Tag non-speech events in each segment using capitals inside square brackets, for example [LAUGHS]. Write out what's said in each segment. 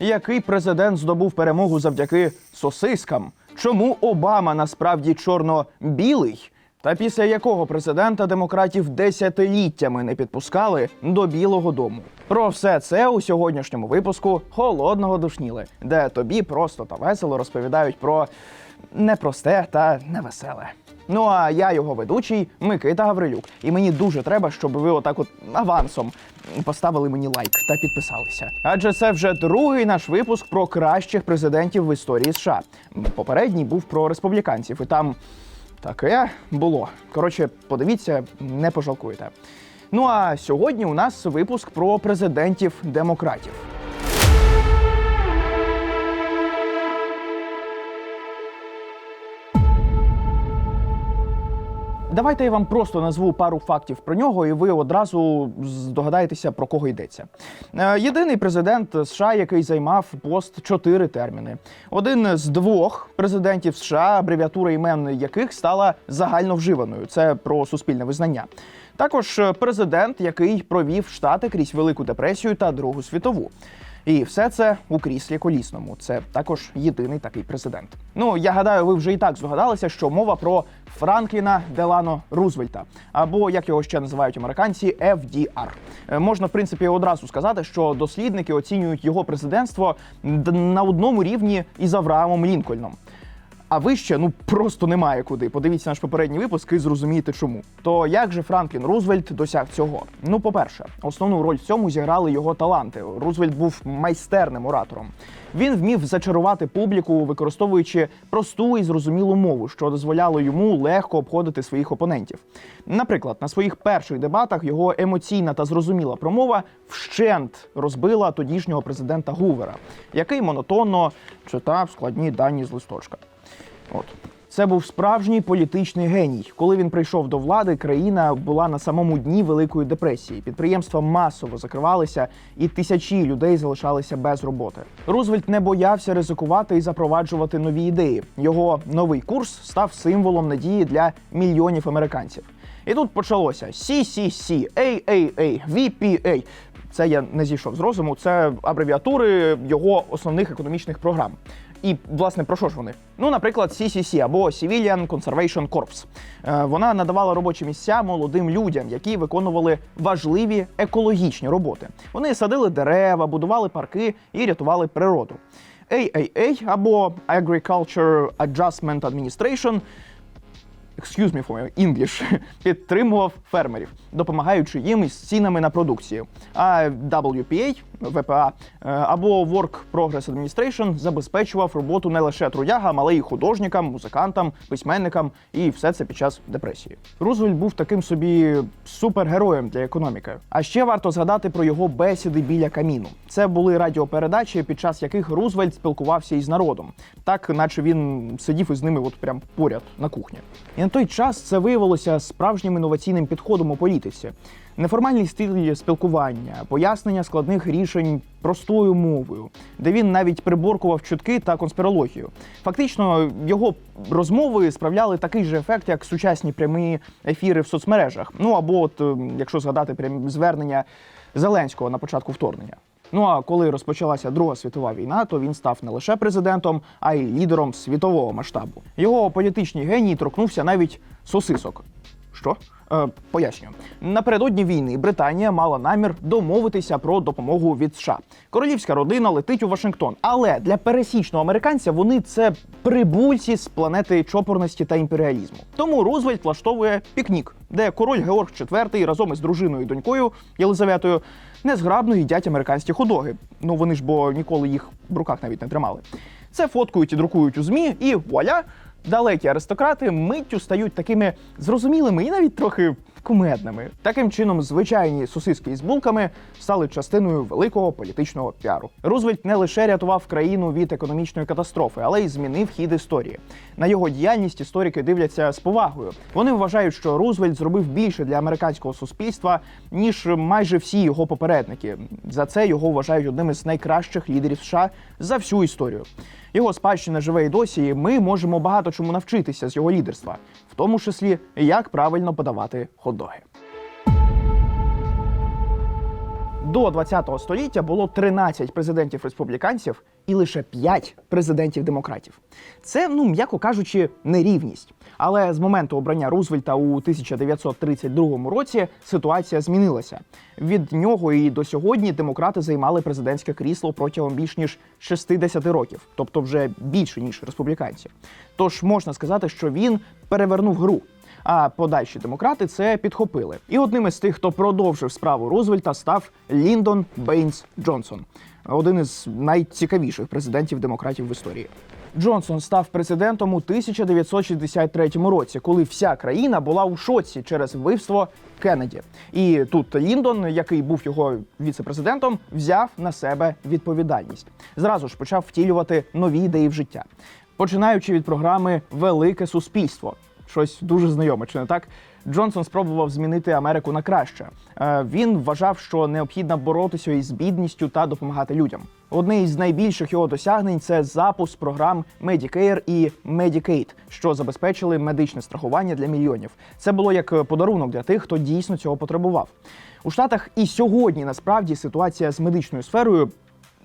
Який президент здобув перемогу завдяки сосискам? Чому Обама насправді чорно-білий? Та після якого президента демократів десятиліттями не підпускали до Білого Дому? Про все це у сьогоднішньому випуску холодного душніли, де тобі просто та весело розповідають про непросте та невеселе. Ну а я його ведучий Микита Гаврилюк. І мені дуже треба, щоб ви отак от авансом поставили мені лайк та підписалися. Адже це вже другий наш випуск про кращих президентів в історії США. Попередній був про республіканців, і там таке було. Коротше, подивіться, не пожалкуєте. Ну а сьогодні у нас випуск про президентів демократів. Давайте я вам просто назву пару фактів про нього, і ви одразу здогадаєтеся, про кого йдеться. Е, Єдиний президент США, який займав пост чотири терміни. Один з двох президентів США, абревіатура імен яких стала загальновживаною. Це про суспільне визнання. Також президент, який провів штати крізь Велику депресію та Другу світову. І все це у кріслі колісному. Це також єдиний такий президент. Ну я гадаю, ви вже і так здогадалися, що мова про Франкліна Делано Рузвельта, або як його ще називають американці, FDR. Е, Можна в принципі одразу сказати, що дослідники оцінюють його президентство на одному рівні із Авраамом Лінкольном. А вище ну просто немає куди. Подивіться наш попередній випуск і зрозумієте чому. То як же Франклін Рузвельт досяг цього? Ну, по-перше, основну роль в цьому зіграли його таланти. Рузвельт був майстерним оратором. Він вмів зачарувати публіку, використовуючи просту і зрозумілу мову, що дозволяло йому легко обходити своїх опонентів. Наприклад, на своїх перших дебатах його емоційна та зрозуміла промова вщент розбила тодішнього президента Гувера, який монотонно читав складні дані з листочка. От. Це був справжній політичний геній. Коли він прийшов до влади, країна була на самому дні Великої депресії. Підприємства масово закривалися, і тисячі людей залишалися без роботи. Рузвельт не боявся ризикувати і запроваджувати нові ідеї. Його новий курс став символом надії для мільйонів американців. І тут почалося CCC, AAA, VPA. Це я не зійшов з розуму. Це абревіатури його основних економічних програм. І власне про що ж вони? Ну, наприклад, CCC або Civilian Conservation Corps. Е, Вона надавала робочі місця молодим людям, які виконували важливі екологічні роботи. Вони садили дерева, будували парки і рятували природу. AAA або Agriculture Adjustment Administration excuse me for my English, [LAUGHS] підтримував фермерів, допомагаючи їм із цінами на продукцію. А WPA, ВПА е, або Work Progress Administration забезпечував роботу не лише трудягам, але й художникам, музикантам, письменникам, і все це під час депресії. Рузвельт був таким собі супергероєм для економіки. А ще варто згадати про його бесіди біля каміну. Це були радіопередачі, під час яких Рузвельт спілкувався із народом, так наче він сидів із ними, от прям поряд на кухні. І на той час це виявилося справжнім інноваційним підходом у політиці. Неформальний стиль спілкування, пояснення складних рішень простою мовою, де він навіть приборкував чутки та конспірологію. Фактично, його розмови справляли такий же ефект, як сучасні прямі ефіри в соцмережах. Ну або, от, е, якщо згадати прямі звернення Зеленського на початку вторгнення. Ну а коли розпочалася Друга світова війна, то він став не лише президентом, а й лідером світового масштабу. Його політичний геній торкнувся навіть сосисок. Що? Е, пояснюю. Напередодні війни Британія мала намір домовитися про допомогу від США. Королівська родина летить у Вашингтон, але для пересічного американця вони це прибульці з планети чопорності та імперіалізму. Тому Рузвельт влаштовує пікнік, де король Георг IV разом із дружиною і донькою Єлизаветою незграбно їдять американські худоги. Ну вони ж бо ніколи їх в руках навіть не тримали. Це фоткують і друкують у змі, і вуаля! Далекі аристократи миттю стають такими зрозумілими і навіть трохи кумедними. Таким чином, звичайні сосиски із булками стали частиною великого політичного піару. Рузвельт не лише рятував країну від економічної катастрофи, але й змінив хід історії. На його діяльність історики дивляться з повагою. Вони вважають, що Рузвельт зробив більше для американського суспільства ніж майже всі його попередники. За це його вважають одним із найкращих лідерів США за всю історію. Його спадщина живе і досі. і Ми можемо багато чому навчитися з його лідерства, в тому числі як правильно подавати хот-доги. До 20-го століття було 13 президентів республіканців і лише 5 президентів демократів. Це, ну м'яко кажучи, нерівність. Але з моменту обрання Рузвельта у 1932 році ситуація змінилася. Від нього і до сьогодні демократи займали президентське крісло протягом більш ніж 60 років, тобто вже більше ніж республіканці. Тож можна сказати, що він перевернув гру. А подальші демократи це підхопили. І одним із тих, хто продовжив справу Рузвельта, став Ліндон Бейнс Джонсон, один із найцікавіших президентів демократів в історії. Джонсон став президентом у 1963 році, коли вся країна була у шоці через вбивство Кеннеді. І тут Ліндон, який був його віце-президентом, взяв на себе відповідальність. Зразу ж почав втілювати нові ідеї в життя, починаючи від програми Велике суспільство. Щось дуже знайоме, чи не так? Джонсон спробував змінити Америку на краще. Е, Він вважав, що необхідно боротися із бідністю та допомагати людям. Одне із найбільших його досягнень це запуск програм Medicare і Medicaid, що забезпечили медичне страхування для мільйонів. Це було як подарунок для тих, хто дійсно цього потребував. У Штатах і сьогодні насправді ситуація з медичною сферою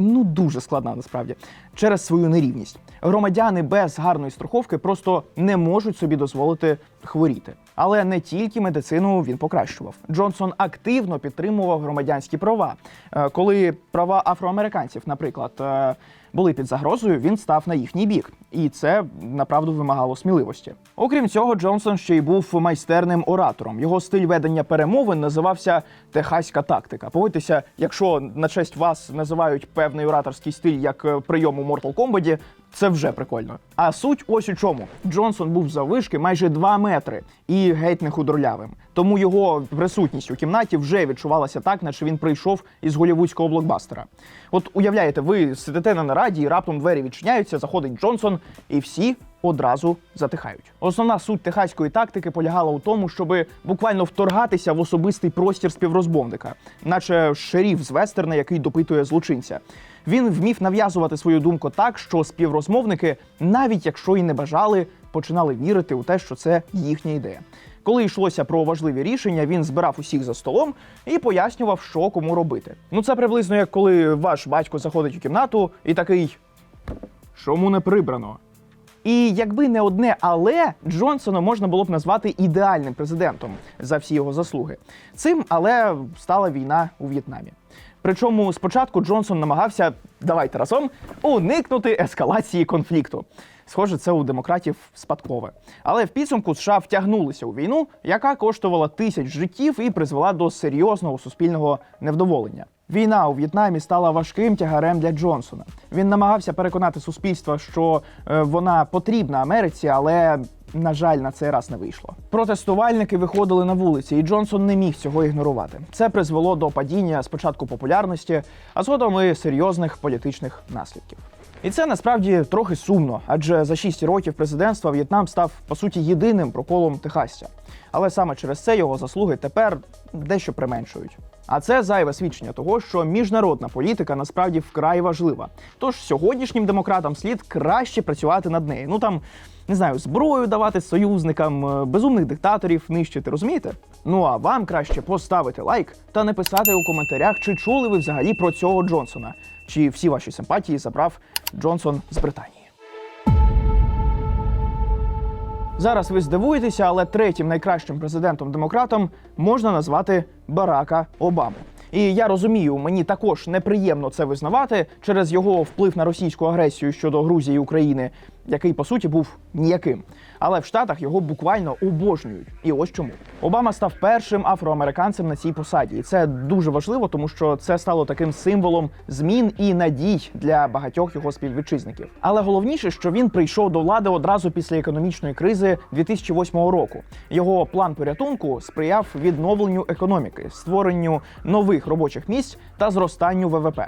ну дуже складна насправді через свою нерівність. Громадяни без гарної страховки просто не можуть собі дозволити хворіти. Але не тільки медицину він покращував. Джонсон активно підтримував громадянські права. Е, Коли права афроамериканців, наприклад, е, були під загрозою, він став на їхній бік, і це направду вимагало сміливості. Окрім цього, Джонсон ще й був майстерним оратором. Його стиль ведення перемовин називався техаська тактика. Погодьтеся, якщо на честь вас називають певний ораторський стиль як е, прийом у Mortal Kombat, це вже прикольно. А суть ось у чому: Джонсон був заввишки майже 2 метри і геть не худорлявим. Тому його присутність у кімнаті вже відчувалася так, наче він прийшов із голівудського блокбастера. От уявляєте, ви сидите на нараді, і раптом двері відчиняються, заходить Джонсон, і всі одразу затихають. Основна суть техаської тактики полягала у тому, щоб буквально вторгатися в особистий простір співрозмовника, наче шеріф з вестерна, який допитує злочинця. Він вмів нав'язувати свою думку так, що співрозмовники, навіть якщо і не бажали, починали вірити у те, що це їхня ідея. Коли йшлося про важливі рішення, він збирав усіх за столом і пояснював, що кому робити. Ну це приблизно як коли ваш батько заходить у кімнату і такий: чому не прибрано? І якби не одне, але Джонсона можна було б назвати ідеальним президентом за всі його заслуги. Цим але стала війна у В'єтнамі. Причому спочатку Джонсон намагався, давайте разом, уникнути ескалації конфлікту. Схоже, це у демократів спадкове. Але в підсумку США втягнулися у війну, яка коштувала тисяч життів і призвела до серйозного суспільного невдоволення. Війна у В'єтнамі стала важким тягарем для Джонсона. Він намагався переконати суспільство, що е, вона потрібна Америці, але на жаль, на цей раз не вийшло. Протестувальники виходили на вулиці, і Джонсон не міг цього ігнорувати. Це призвело до падіння спочатку популярності, а згодом і серйозних політичних наслідків. І це насправді трохи сумно, адже за 6 років президентства В'єтнам став по суті єдиним проколом Техасця. Але саме через це його заслуги тепер дещо применшують. А це зайве свідчення того, що міжнародна політика насправді вкрай важлива. Тож сьогоднішнім демократам слід краще працювати над нею. Ну там не знаю, зброю давати союзникам, е, безумних диктаторів нищити, розумієте? Ну а вам краще поставити лайк та написати у коментарях, чи чули ви взагалі про цього Джонсона, чи всі ваші симпатії забрав Джонсон з Британії. Зараз ви здивуєтеся, але третім найкращим президентом-демократом можна назвати Барака Обаму. І я розумію, мені також неприємно це визнавати через його вплив на російську агресію щодо Грузії і України, який по суті був ніяким. Але в Штатах його буквально обожнюють. І ось чому Обама став першим афроамериканцем на цій посаді, і це дуже важливо, тому що це стало таким символом змін і надій для багатьох його співвітчизників. Але головніше, що він прийшов до влади одразу після економічної кризи 2008 року. Його план порятунку сприяв відновленню економіки, створенню нових робочих місць та зростанню ВВП.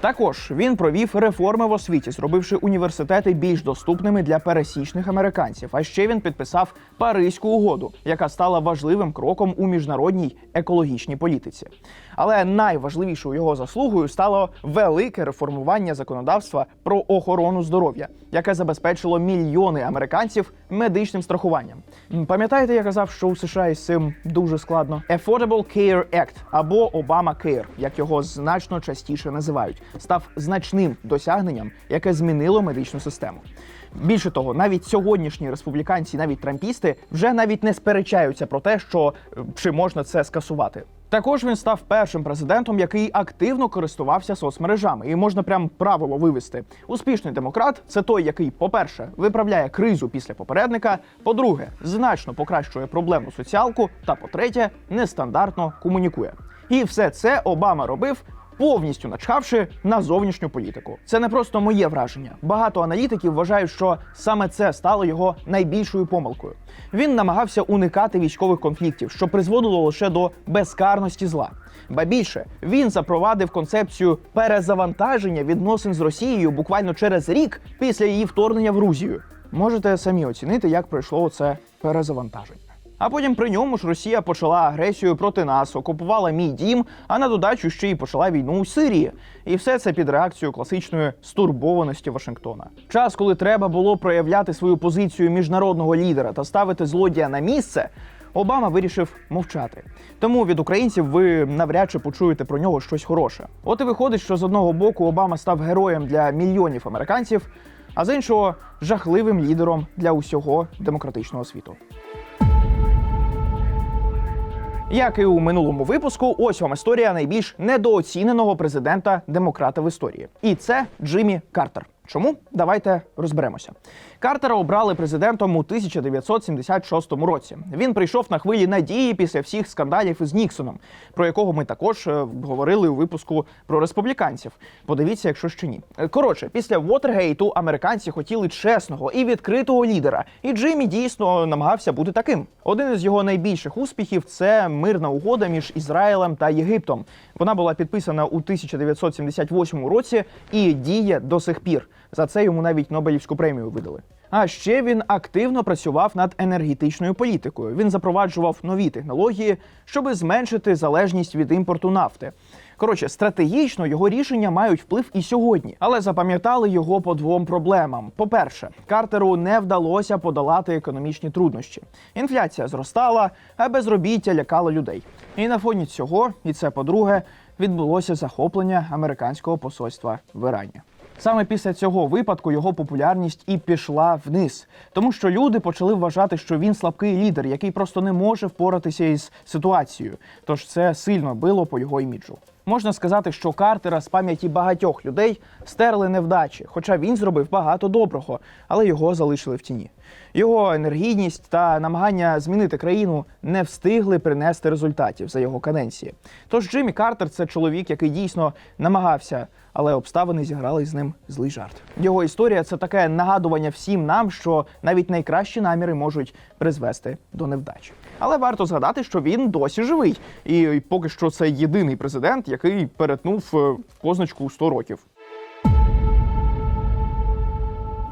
Також він провів реформи в освіті, зробивши університети більш доступними доступними для пересічних американців. А ще він підписав Паризьку угоду, яка стала важливим кроком у міжнародній екологічній політиці. Але найважливішою його заслугою стало велике реформування законодавства про охорону здоров'я, яке забезпечило мільйони американців медичним страхуванням. Пам'ятаєте, я казав, що у США із цим дуже складно? Affordable Care Act або Obama Care, як його значно частіше називають, став значним досягненням, яке змінило медичну систему. Більше того, навіть сьогоднішні республіканці, навіть трампісти, вже навіть не сперечаються про те, що е, чи можна це скасувати. Також він став першим президентом, який активно користувався соцмережами, і можна прям правило вивести. Успішний демократ це той, який, по-перше, виправляє кризу після попередника, по-друге, значно покращує проблемну соціалку, та по-третє, нестандартно комунікує. І все це Обама робив повністю начхавши на зовнішню політику. Це не просто моє враження. Багато аналітиків вважають, що саме це стало його найбільшою помилкою. Він намагався уникати військових конфліктів, що призводило лише до безкарності зла. Ба більше він запровадив концепцію перезавантаження відносин з Росією буквально через рік після її вторгнення в Грузію. Можете самі оцінити, як пройшло це перезавантаження. А потім при ньому ж Росія почала агресію проти нас, окупувала мій дім, а на додачу ще й почала війну у Сирії. І все це під реакцією класичної стурбованості Вашингтона. Час, коли треба було проявляти свою позицію міжнародного лідера та ставити злодія на місце. Обама вирішив мовчати. Тому від українців ви навряд чи почуєте про нього щось хороше. От і виходить, що з одного боку Обама став героєм для мільйонів американців, а з іншого жахливим лідером для усього демократичного світу. Як і у минулому випуску, ось вам історія найбільш недооціненого президента демократа в історії. І це Джиммі Картер. Чому? Давайте розберемося. Картера обрали президентом у 1976 році. Він прийшов на хвилі надії після всіх скандалів із Ніксоном, про якого ми також е, говорили у випуску про республіканців. Подивіться, якщо ще ні. Коротше, після Вотергейту американці хотіли чесного і відкритого лідера, і Джиммі дійсно намагався бути таким. Один із його найбільших успіхів це мирна угода між Ізраїлем та Єгиптом. Вона була підписана у 1978 році і діє до сих пір. За це йому навіть Нобелівську премію видали. А ще він активно працював над енергетичною політикою. Він запроваджував нові технології, щоб зменшити залежність від імпорту нафти. Коротше, стратегічно його рішення мають вплив і сьогодні, але запам'ятали його по двом проблемам. По-перше, Картеру не вдалося подолати економічні труднощі. Інфляція зростала, а безробіття лякало людей. І на фоні цього, і це по-друге, відбулося захоплення американського посольства в Ірані. Саме після цього випадку його популярність і пішла вниз, тому що люди почали вважати, що він слабкий лідер, який просто не може впоратися із ситуацією. Тож це сильно било по його іміджу. Можна сказати, що Картера з пам'яті багатьох людей стерли невдачі, хоча він зробив багато доброго, але його залишили в тіні. Його енергійність та намагання змінити країну не встигли принести результатів за його каденції. Тож Джиммі Картер це чоловік, який дійсно намагався, але обставини зіграли з ним злий жарт. Його історія це таке нагадування всім нам, що навіть найкращі наміри можуть призвести до невдачі. Але варто згадати, що він досі живий, і поки що це єдиний президент, який перетнув е, позначку у 100 років.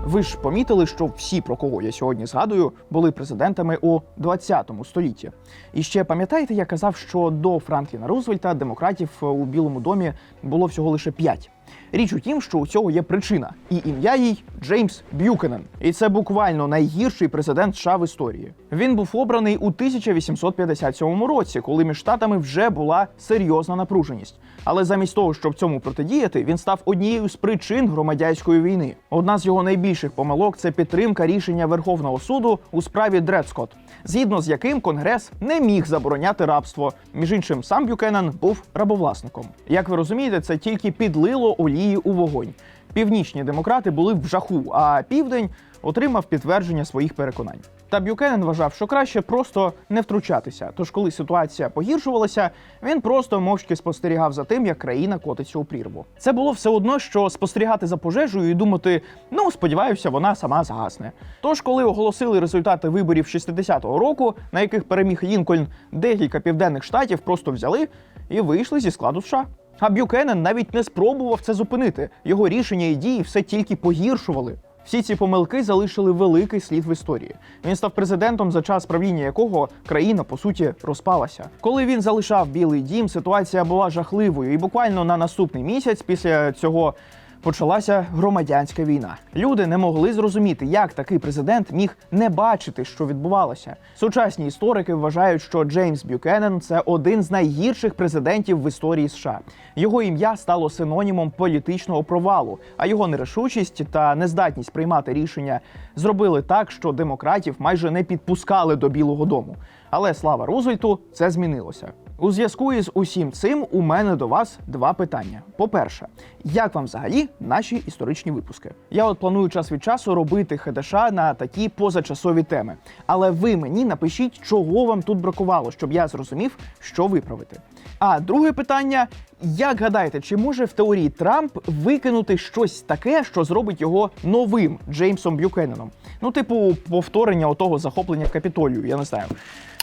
Ви ж помітили, що всі, про кого я сьогодні згадую, були президентами у 20 столітті. І ще пам'ятаєте, я казав, що до Франкліна Рузвельта демократів е, у Білому домі було всього лише п'ять. Річ у тім, що у цього є причина, і ім'я їй Джеймс Б'юкенен. І це буквально найгірший президент США в історії. Він був обраний у 1857 році, коли між штатами вже була серйозна напруженість. Але замість того, щоб цьому протидіяти, він став однією з причин громадянської війни. Одна з його найбільших помилок це підтримка рішення Верховного суду у справі Дредскот, згідно з яким Конгрес не міг забороняти рабство. Між іншим, сам Бюкенен був рабовласником. Як ви розумієте, це тільки підлило олії у вогонь. Північні демократи були в жаху, а південь отримав підтвердження своїх переконань. Та Бюкенен вважав, що краще просто не втручатися. Тож, коли ситуація погіршувалася, він просто мовчки спостерігав за тим, як країна котиться у прірву. Це було все одно, що спостерігати за пожежею і думати: ну сподіваюся, вона сама згасне. Тож, коли оголосили результати виборів 60-го року, на яких переміг Лінкольн, декілька південних штатів просто взяли і вийшли зі складу США. А Бюкенен навіть не спробував це зупинити. Його рішення і дії все тільки погіршували. Всі ці помилки залишили великий слід в історії. Він став президентом, за час правління якого країна по суті розпалася. Коли він залишав Білий Дім, ситуація була жахливою, і буквально на наступний місяць після цього. Почалася громадянська війна. Люди не могли зрозуміти, як такий президент міг не бачити, що відбувалося. Сучасні історики вважають, що Джеймс Бюкенен це один з найгірших президентів в історії США. Його ім'я стало синонімом політичного провалу, а його нерішучість та нездатність приймати рішення зробили так, що демократів майже не підпускали до Білого Дому. Але слава Рузвельту, це змінилося. У зв'язку із усім цим у мене до вас два питання. По-перше, як вам взагалі наші історичні випуски? Я от планую час від часу робити ХДШ на такі позачасові теми. Але ви мені напишіть, чого вам тут бракувало, щоб я зрозумів, що виправити. А друге питання: як гадаєте, чи може в теорії Трамп викинути щось таке, що зробить його новим Джеймсом Бюкененом? Ну, типу, повторення отого захоплення капітолію, я не знаю.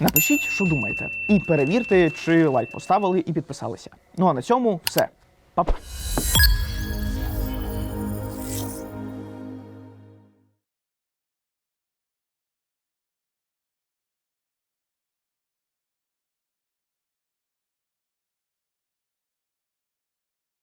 Напишіть, що думаєте, і перевірте, чи лайк поставили і підписалися. Ну а на цьому все. Па-па.